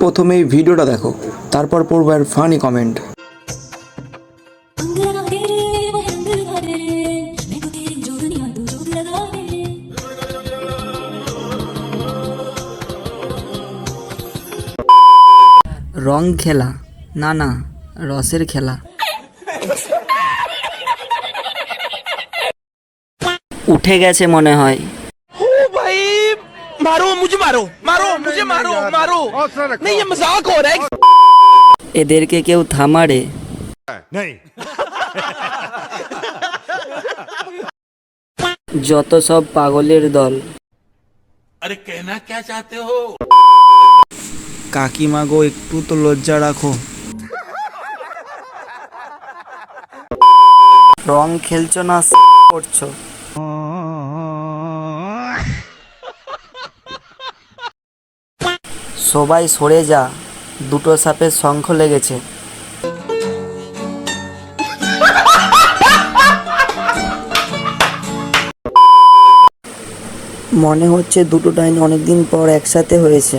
প্রথমেই ভিডিওটা দেখো, তারপর পড়ব আর ফানি কমেন্ট রং খেলা, না না, রসের খেলা। উঠে গেছে মনে হয়। मारो मुझे मारो मारो मुझे मारो मारो नहीं ये मजाक हो रहा है এদেরকে কেউ থামারে যত সব পাগলের দল अरे कहना क्या चाहते हो কাকিমা গো একটু তো লজ্জা রাখো রং খেলছো না করছো সবাই সরে যা, দুটো সাপের শঙ্খ লেগেছে। মনে হচ্ছে দুটো ডাইন অনেকদিন পর একসাথে হয়েছে।